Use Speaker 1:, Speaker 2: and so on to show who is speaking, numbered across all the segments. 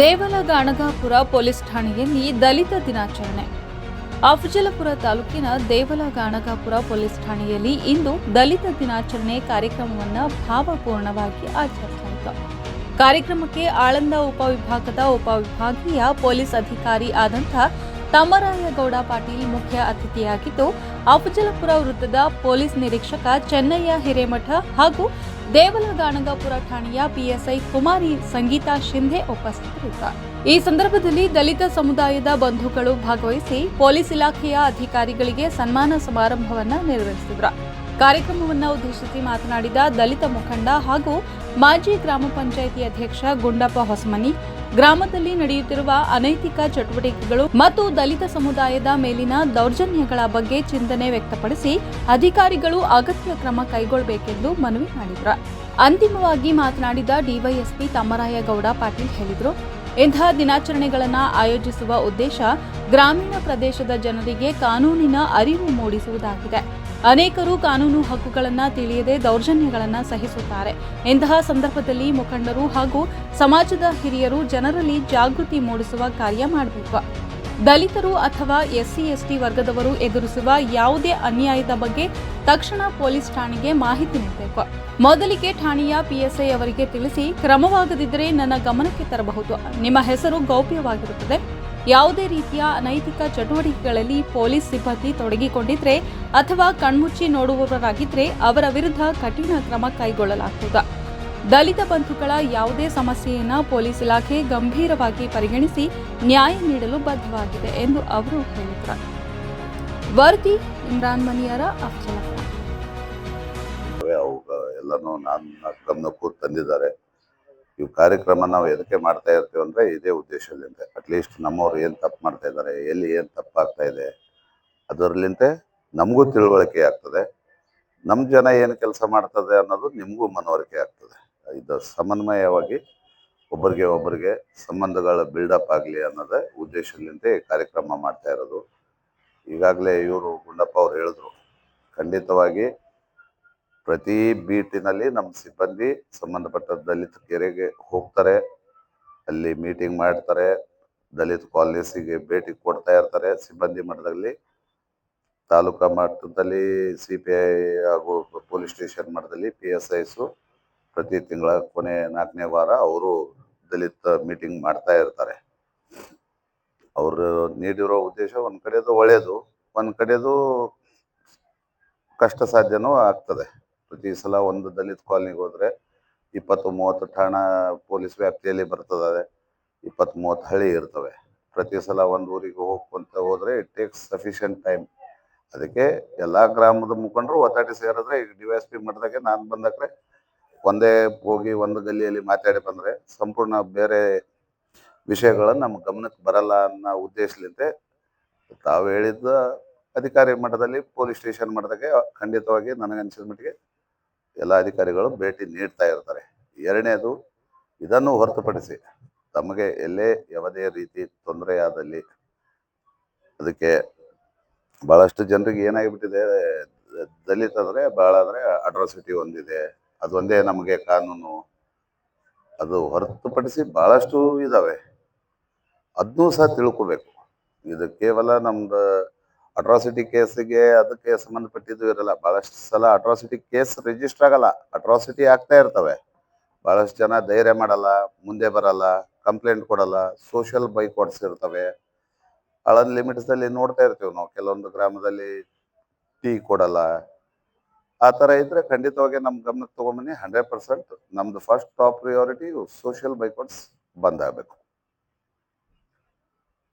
Speaker 1: ದೇವಲಗಾಣಗಾಪುರ police ಠಾಣೆಯಲ್ಲಿ ದಲಿತ ದಿನಾಚರಣೆ. ಅಫಜಲಪುರ ತಾಲೂಕಿನ ದೇವಲಗಾಣಗಾಪುರ ಪೊಲೀಸ್ ಠಾಣೆಯಲ್ಲಿ ಇಂದು ದಲಿತ ದಿನಾಚರಣೆ ಕಾರ್ಯಕ್ರಮವನ್ನು ಭಾವಪೂರ್ಣವಾಗಿ ಆಚರಿಸಲಾಯಿತು. ಕಾರ್ಯಕ್ರಮಕ್ಕೆ ಆಳಂದ ಉಪವಿಭಾಗದ ಉಪವಿಭಾಗೀಯ ಪೊಲೀಸ್ ಅಧಿಕಾರಿ ಆದಂಥ ತಮ್ಮರಾಯಗೌಡ ಪಾಟೀಲ್ ಮುಖ್ಯ ಅತಿಥಿಯಾಗಿದ್ದು, ಅಫಜಲಪುರ ವೃತ್ತದ ಪೊಲೀಸ್ ನಿರೀಕ್ಷಕ ಚೆನ್ನಯ್ಯ ಹಿರೇಮಠ ಹಾಗೂ ದೇವಲಗಾಣಗಾಪುರ ಠಾಣೆಯ ಪಿಎಸ್ಐ ಕುಮಾರಿ ಸಂಗೀತಾ ಶಿಂಧೆ ಉಪಸ್ಥಿತರಿದ್ದಾರೆ. ಈ ಸಂದರ್ಭದಲ್ಲಿ ದಲಿತ ಸಮುದಾಯದ ಬಂಧುಗಳು ಭಾಗವಹಿಸಿ ಪೊಲೀಸ್ ಇಲಾಖೆಯ ಅಧಿಕಾರಿಗಳಿಗೆ ಸನ್ಮಾನ ಸಮಾರಂಭವನ್ನ ನೆರವೇರಿಸಿದ್ರು ಕಾರ್ಯಕ್ರಮವನ್ನು ಉದ್ದೇಶಿಸಿ ಮಾತನಾಡಿದ ದಲಿತ ಮುಖಂಡ ಹಾಗೂ ಮಾಜಿ ಗ್ರಾಮ ಪಂಚಾಯಿತಿ ಅಧ್ಯಕ್ಷ ಗುಂಡಪ್ಪ ಹೊಸಮನಿ ಗ್ರಾಮದಲ್ಲಿ ನಡೆಯುತ್ತಿರುವ ಅನೈತಿಕ ಚಟುವಟಿಕೆಗಳು ಮತ್ತು ದಲಿತ ಸಮುದಾಯದ ಮೇಲಿನ ದೌರ್ಜನ್ಯಗಳ ಬಗ್ಗೆ ಚಿಂತನೆ ವ್ಯಕ್ತಪಡಿಸಿ ಅಧಿಕಾರಿಗಳು ಅಗತ್ಯ ಕ್ರಮ ಕೈಗೊಳ್ಳಬೇಕೆಂದು ಮನವಿ ಮಾಡಿದರು. ಅಂತಿಮವಾಗಿ ಮಾತನಾಡಿದ ಡಿವೈಎಸ್ಪಿ ತಮ್ಮರಾಯಗೌಡ ಪಾಟೀಲ್ ಹೇಳಿದರು ಇಂತಹ ದಿನಾಚರಣೆಗಳನ್ನು ಆಯೋಜಿಸುವ ಉದ್ದೇಶ ಗ್ರಾಮೀಣ ಪ್ರದೇಶದ ಜನರಿಗೆ ಕಾನೂನಿನ ಅರಿವು ಮೂಡಿಸುವುದಾಗಿದೆ. ಅನೇಕರು ಕಾನೂನು ಹಕ್ಕುಗಳನ್ನು ತಿಳಿಯದೆ ದೌರ್ಜನ್ಯಗಳನ್ನು ಸಹಿಸುತ್ತಾರೆ. ಇಂತಹ ಸಂದರ್ಭದಲ್ಲಿ ಮುಖಂಡರು ಹಾಗೂ ಸಮಾಜದ ಹಿರಿಯರು ಜನರಲ್ಲಿ ಜಾಗೃತಿ ಮೂಡಿಸುವ ಕಾರ್ಯ ಮಾಡಬೇಕು. ದಲಿತರು ಅಥವಾ ಎಸ್ಸಿ, ಎಸ್ಟಿ ವರ್ಗದವರು ಎದುರಿಸುವ ಯಾವುದೇ ಅನ್ಯಾಯದ ಬಗ್ಗೆ ತಕ್ಷಣ ಪೊಲೀಸ್ ಠಾಣೆಗೆ ಮಾಹಿತಿ ನೀಡಬೇಕು. ಮೊದಲಿಗೆ ಠಾಣೆಯ ಪಿಎಸ್ಐ ಅವರಿಗೆ ತಿಳಿಸಿ, ಕ್ರಮವಾಗದಿದ್ದರೆ ನನ್ನ ಗಮನಕ್ಕೆ ತರಬಹುದು. ನಿಮ್ಮ ಹೆಸರು ಗೌಪ್ಯವಾಗಿರುತ್ತದೆ. ಯಾವುದೇ ರೀತಿಯ ಅನೈತಿಕ ಚಟುವಟಿಕೆಗಳಲ್ಲಿ ಪೊಲೀಸ್ ಸಿಬ್ಬಂದಿ ತೊಡಗಿಕೊಂಡಿದ್ರೆ ಅಥವಾ ಕಣ್ಮುಚ್ಚಿ ನೋಡುವವರಾಗಿದ್ರೆ ಅವರ ವಿರುದ್ಧ ಕಠಿಣ ಕ್ರಮ ಕೈಗೊಳ್ಳಲಾಗುವುದು. ದಲಿತ ಬಂಧುಗಳ ಯಾವುದೇ ಸಮಸ್ಯೆಯನ್ನು ಪೊಲೀಸ್ ಇಲಾಖೆ ಗಂಭೀರವಾಗಿ ಪರಿಗಣಿಸಿ ನ್ಯಾಯ ನೀಡಲು ಬದ್ಧವಾಗಿದೆ ಎಂದು ಅವರು ಹೇಳಿದರು. ವರದಿ, ಇಮ್ರಾನ್ ಮನಿಯರ ಅಫ್ಜಲಪುರ
Speaker 2: ಅವು ಎಲ್ಲನೂ ನಾನು ತಂದಿದ್ದಾರೆ. ಇವು ಕಾರ್ಯಕ್ರಮ ನಾವು ಎದಕ್ಕೆ ಮಾಡ್ತಾ ಇರ್ತೀವಿ ಅಂದ್ರೆ ಇದೇ ಉದ್ದೇಶದಿಂದ. ಅಟ್ಲೀಸ್ಟ್ ನಮ್ಮವ್ರು ಏನು ತಪ್ಪು ಮಾಡ್ತಾ ಇದ್ದಾರೆ ಎಲ್ಲಿ ಏನು ತಪ್ಪಾಗ್ತಾ ಇದೆ ಅದರಲ್ಲಿಂತೆ ನಮಗೂ ತಿಳುವಳಿಕೆ ಆಗ್ತದೆ. ನಮ್ಮ ಜನ ಏನು ಕೆಲಸ ಮಾಡ್ತದೆ ಅನ್ನೋದು ನಿಮಗೂ ಮನವರಿಕೆ ಆಗ್ತದೆ. ಇದು ಸಮನ್ವಯವಾಗಿ ಒಬ್ಬರಿಗೆ ಒಬ್ಬರಿಗೆ ಸಂಬಂಧಗಳ ಬಿಲ್ಡಪ್ ಆಗಲಿ ಅನ್ನೋದೇ ಉದ್ದೇಶದಿಂದ ಈ ಕಾರ್ಯಕ್ರಮ ಮಾಡ್ತಾ ಇರೋದು. ಈಗಾಗಲೇ ಇವರು ಗುಂಡಪ್ಪ ಅವ್ರು ಹೇಳಿದ್ರು, ಖಂಡಿತವಾಗಿ ಪ್ರತಿ ಬೀಟಿನಲ್ಲಿ ನಮ್ಮ ಸಿಬ್ಬಂದಿ ಸಂಬಂಧಪಟ್ಟ ದಲಿತ ಕೆರೆಗೆ ಹೋಗ್ತಾರೆ, ಅಲ್ಲಿ ಮೀಟಿಂಗ್ ಮಾಡ್ತಾರೆ, ದಲಿತ ಕಾಲೇಜಿಗೆ ಭೇಟಿ ಕೊಡ್ತಾ ಇರ್ತಾರೆ. ಸಿಬ್ಬಂದಿ ಮಟ್ಟದಲ್ಲಿ ತಾಲೂಕಾ ಮಟ್ಟದಲ್ಲಿ ಸಿ ಪಿ ಐ ಹಾಗೂ ಪೊಲೀಸ್ ಸ್ಟೇಷನ್ ಮಟ್ಟದಲ್ಲಿ ಪಿ ಎಸ್ ಐಸು ಪ್ರತಿ ತಿಂಗಳ ಕೊನೆ ನಾಲ್ಕನೇ ವಾರ ಅವರು ದಲಿತ ಮೀಟಿಂಗ್ ಮಾಡ್ತಾ ಇರ್ತಾರೆ. ಅವರು ನೀಡಿರೋ ಉದ್ದೇಶ ಒಂದು ಕಡೆದು ಒಳ್ಳೆಯದು ಒಂದು ಕಡೆದು ಕಷ್ಟ ಸಾಧ್ಯನೂ ಆಗ್ತದೆ. ಪ್ರತಿ ಸಲ ಒಂದು ದಲಿತ ಕಾಲನಿಗೆ ಹೋದ್ರೆ ಇಪ್ಪತ್ತು ಮೂವತ್ತು ಠಾಣಾ ಪೊಲೀಸ್ ವ್ಯಾಪ್ತಿಯಲ್ಲಿ ಬರ್ತದೆ ಇಪ್ಪತ್ತು ಮೂವತ್ತು ಹಳ್ಳಿ ಇರ್ತವೆ. ಪ್ರತಿ ಸಲ ಒಂದು ಊರಿಗೆ ಹೋಗ್ಕೊಂತ ಹೋದ್ರೆ ಇಟ್ ಟೇಕ್ಸ್ ಸಫಿಷಿಯಂಟ್ ಟೈಮ್ ಅದಕ್ಕೆ ಎಲ್ಲಾ ಗ್ರಾಮದ ಮುಖಂಡರು ಒತ್ತಾಟಿ ಸೇರಿದ್ರೆ ಈಗ ಡಿ ಎಸ್ ಪಿ ಮಟ್ಟದಾಗೆ ನಾನು ಬಂದಕ್ರೆ ಒಂದೇ ಹೋಗಿ ಒಂದು ಗಲ್ಲಿಯಲ್ಲಿ ಮಾತಾಡಿ ಬಂದ್ರೆ ಸಂಪೂರ್ಣ ಬೇರೆ ವಿಷಯಗಳನ್ನು ನಮ್ಮ ಗಮನಕ್ಕೆ ಬರಲ್ಲ ಅನ್ನೋ ಉದ್ದೇಶಲಿಂದ ತಾವು ಹೇಳಿದ್ದ ಅಧಿಕಾರಿ ಮಟ್ಟದಲ್ಲಿ ಪೊಲೀಸ್ ಸ್ಟೇಷನ್ ಮಟ್ಟದಾಗೆ ಖಂಡಿತವಾಗಿ ನನಗನ್ಸಿದ ಮಟ್ಟಿಗೆ ಎಲ್ಲ ಅಧಿಕಾರಿಗಳು ಭೇಟಿ ನೀಡ್ತಾ ಇರ್ತಾರೆ. ಎರಡನೇದು, ಇದನ್ನು ಹೊರತುಪಡಿಸಿ ತಮಗೆ ಎಲ್ಲೇ ಯಾವುದೇ ರೀತಿ ತೊಂದರೆಯಾದಲ್ಲಿ ಅದಕ್ಕೆ ಭಾಳಷ್ಟು ಜನರಿಗೆ ಏನಾಗಿಬಿಟ್ಟಿದೆ, ದಲಿತ ಆದರೆ ಭಾಳ ಆದರೆ ಅಟ್ರಾಸಿಟಿ ಒಂದಿದೆ ಅದೊಂದೇ ನಮಗೆ ಕಾನೂನು. ಅದು ಹೊರತುಪಡಿಸಿ ಭಾಳಷ್ಟು ಇದಾವೆ. ಅದನ್ನೂ ಸಹ ತಿಳ್ಕೊಬೇಕು. ಇದು ಕೇವಲ ನಮ್ದು ಅಟ್ರಾಸಿಟಿ ಕೇಸಿಗೆ ಅದಕ್ಕೆ ಸಂಬಂಧಪಟ್ಟಿದ್ದು ಇರಲ್ಲ. ಬಹಳಷ್ಟು ಸಲ ಅಟ್ರಾಸಿಟಿ ಕೇಸ್ ರಿಜಿಸ್ಟರ್ ಆಗಲ್ಲ. ಅಟ್ರಾಸಿಟಿ ಆಗ್ತಾ ಇರ್ತವೆ. ಬಹಳಷ್ಟು ಜನ ಧೈರ್ಯ ಮಾಡಲ್ಲ, ಮುಂದೆ ಬರಲ್ಲ ಕಂಪ್ಲೇಂಟ್ ಕೊಡಲ್ಲ ಸೋಷಿಯಲ್ ಬೈಕಾಟ್ಸ್ ಇರ್ತವೆ. ಅಳನ್ ಲಿಮಿಟ್ಸ್ ಅಲ್ಲಿ ನೋಡ್ತಾ ಇರ್ತೀವಿ ನಾವು. ಕೆಲವೊಂದು ಗ್ರಾಮದಲ್ಲಿ ಟೀ ಕೊಡಲ್ಲ. ಆ ಥರ ಇದ್ರೆ ಖಂಡಿತವಾಗಿ ನಮ್ಮ ಗಮನಕ್ಕೆ ತೊಗೊಂಬನ್ನಿ ಹಂಡ್ರೆಡ್ ಪರ್ಸೆಂಟ್ ನಮ್ದು first top priority social boycotts ಬಂದಾಗಬೇಕು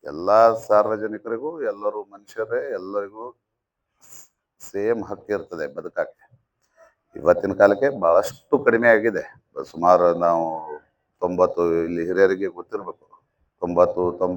Speaker 2: ಎಲ್ಲ ಸಾರ್ವಜನಿಕರಿಗೂ, ಎಲ್ಲರೂ ಮನುಷ್ಯರೇ, ಎಲ್ಲರಿಗೂ ಸೇಮ್ ಹಕ್ಕು ಇರ್ತದೆ ಬದುಕಕ್ಕೆ. ಇವತ್ತಿನ ಕಾಲಕ್ಕೆ ಬಹಳಷ್ಟು ಕಡಿಮೆ ಆಗಿದೆ. ಸುಮಾರು ನಾವು ತೊಂಬತ್ತು, ಇಲ್ಲಿ ಹಿರಿಯರಿಗೆ ಗೊತ್ತಿರಬೇಕು. ತೊಂಬತ್ತು ತೊಂಬತ್ತು